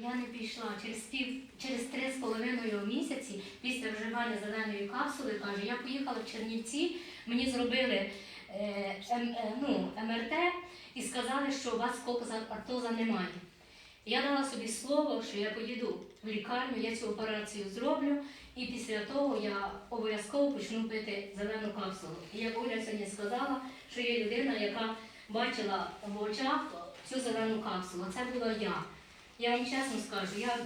Я не пішла через пів через три з половиною місяці після вживання зеленої капсули. каже, я поїхала в Чернівці, мені зробили е, ем, е, ну, МРТ і сказали, що у вас кокза артоза немає. Я дала собі слово, що я поїду в лікарню, я цю операцію зроблю, і після того я обов'язково почну пити зелену капсулу. І як Оля сьогодні сказала, що є людина, яка бачила в очах цю зелену капсулу. Це була я. Я вам чесно скажу, я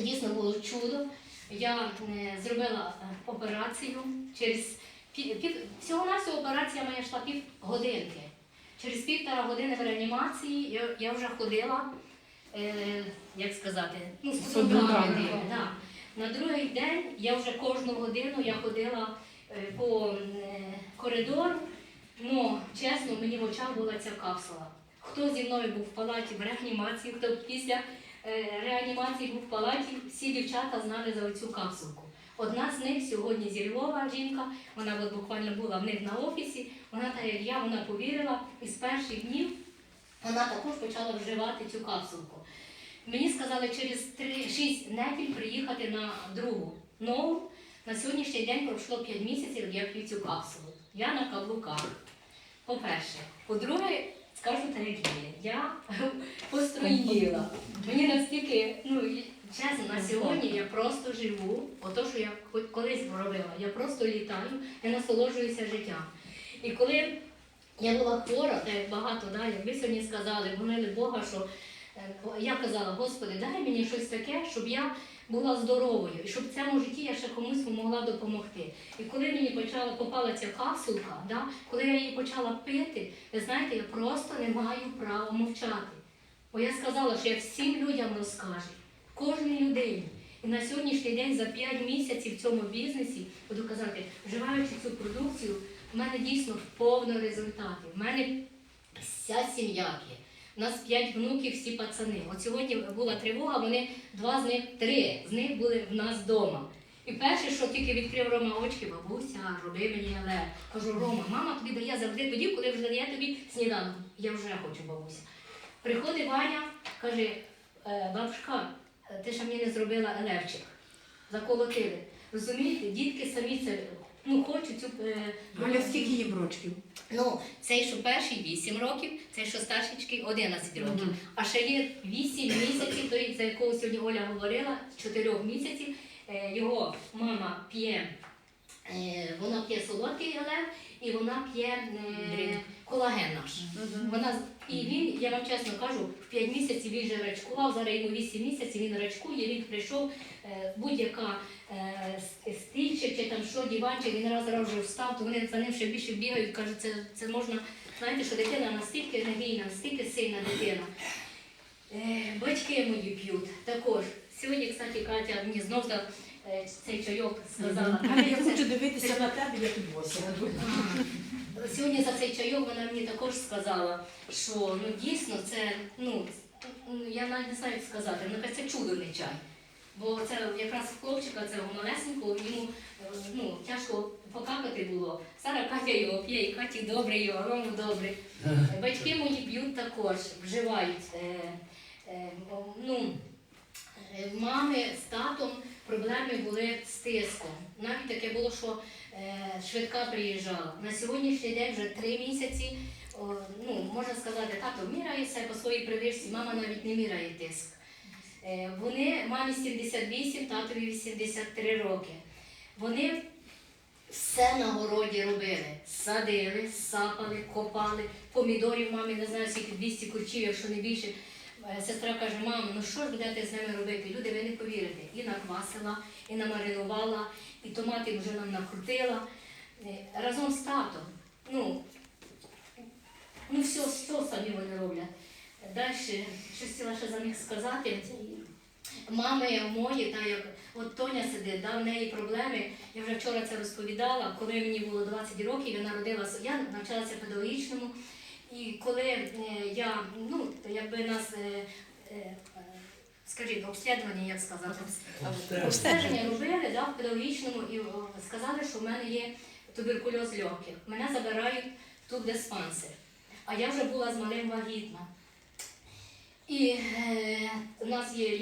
дійсно було чудо. Я е, зробила е, операцію через пів, пів всього на всього операція моя йшла пів годинки. Через півтора години в реанімації я, я вже ходила, е, як сказати, ну, з да. На другий день я вже кожну годину я ходила е, по е, коридору. Ну, чесно, мені в очах була ця капсула. Хто зі мною був в палаті в реанімації, хто після е, реанімації був в палаті, всі дівчата знали за цю капсулку. Одна з них сьогодні зі Львова жінка, вона от буквально була в них на офісі, вона та як я, вона повірила, і з перших днів вона також почала вживати цю капсулку. Мені сказали через 3-6 неділь приїхати на другу нову. На сьогоднішній день пройшло 5 місяців, як п'ю цю капсулу. Я на каблуках. По-перше. По-друге, скажу так, як є. Я построїла. Мені настільки, ну чесно, на сьогодні я просто живу. Ото, що я хоч колись робила, я просто літаю, я насолоджуюся життям. І коли я була хвора, так як багато далі, ви сьогодні сказали, молили Бога, що я казала, Господи, дай мені щось таке, щоб я була здоровою, і щоб в цьому житті я ще комусь могла допомогти. І коли мені почала попала ця капсулка, да, коли я її почала пити, ви знаєте, я просто не маю права мовчати. Бо я сказала, що я всім людям розкажу, кожній людині. І на сьогоднішній день за 5 місяців в цьому бізнесі буду казати, вживаючи цю продукцію, в мене дійсно повно результати. В мене вся сім'я є. У нас п'ять внуків, всі пацани. От сьогодні була тривога, вони два з них, три з них були в нас вдома. І перше, що тільки відкрив Рома очки, бабуся, роби мені але. Кажу, Рома, мама тобі дає завжди тоді, коли вже дає тобі сніданок. Я вже хочу, бабуся. Приходить Ваня, каже, «Е, бабушка, ти ще мені не зробила елевчик. Заколотили. Розумієте, дітки самі це ну, хочу цю. е, скільки їм рочків? Ну, цей, що перший 8 років, цей, що старшечки 11 років. Мгм. А ще є 8 місяців, той, за якого сьогодні Оля говорила, з 4 місяців. Е, Його мама п'є, е, вона п'є солодкий елев і вона п'є Дрінк. Колаген наш. Вона з- і він, я вам чесно кажу, в 5 місяців він вже рачкував, зараз йому 8 місяців, він рачкує, він прийшов, е, будь-яка е, с- стільчик чи там що, диванчик, він раз раз вже встав, то вони за ним ще більше бігають, кажуть, це, це можна, знаєте, що дитина настільки енергійна, настільки сильна дитина. Е, батьки мої п'ють також. Сьогодні, кстати, Катя мені знов за е, цей чайок сказала. Галя, я хочу дивитися на тебе, як у босі. Сьогодні за цей чайок вона мені також сказала, що ну дійсно це, ну ну, я навіть не знаю, як сказати, вона каже, це чудо не чай. Бо це якраз в хлопчика, це малесенького, йому е, ну, тяжко покакати було. Зараз Катя його п'є, і Каті добре, і Рому добре. Батьки мої п'ють також, вживають. Е, е, ну, е, мами з татом проблеми були з тиском. Навіть таке було, що е, швидка приїжджала. На сьогоднішній день вже три місяці, ну, можна сказати, тато міряє по своїй привичці, мама навіть не міряє тиск. Е, вони, мамі 78, татові 83 роки. Вони все на городі робили. Садили, сапали, копали, помідорів мамі не знаю, скільки 200 курчів, якщо не більше. Е, Сестра каже, мамо, ну що ж будете з ними робити? Люди, ви не повірите. І наквасила, і намаринувала, і томатів вже нам накрутила. Е, Разом з татом. Ну, ну все, все самі вони роблять. Далі, щось хотіла ще за них сказати. Мами мої, та як от Тоня сидить, да, в неї проблеми. Я вже вчора це розповідала. Коли мені було 20 років, я народилася, я навчалася педагогічному. І коли е, я, ну, якби нас, е, е, скажіть, обслідування, як сказати, обстеження робили да, в педагогічному і сказали, що в мене є туберкульоз легких. Мене забирають в тубдиспансер. А я вже була з малим вагітна. І е, у нас є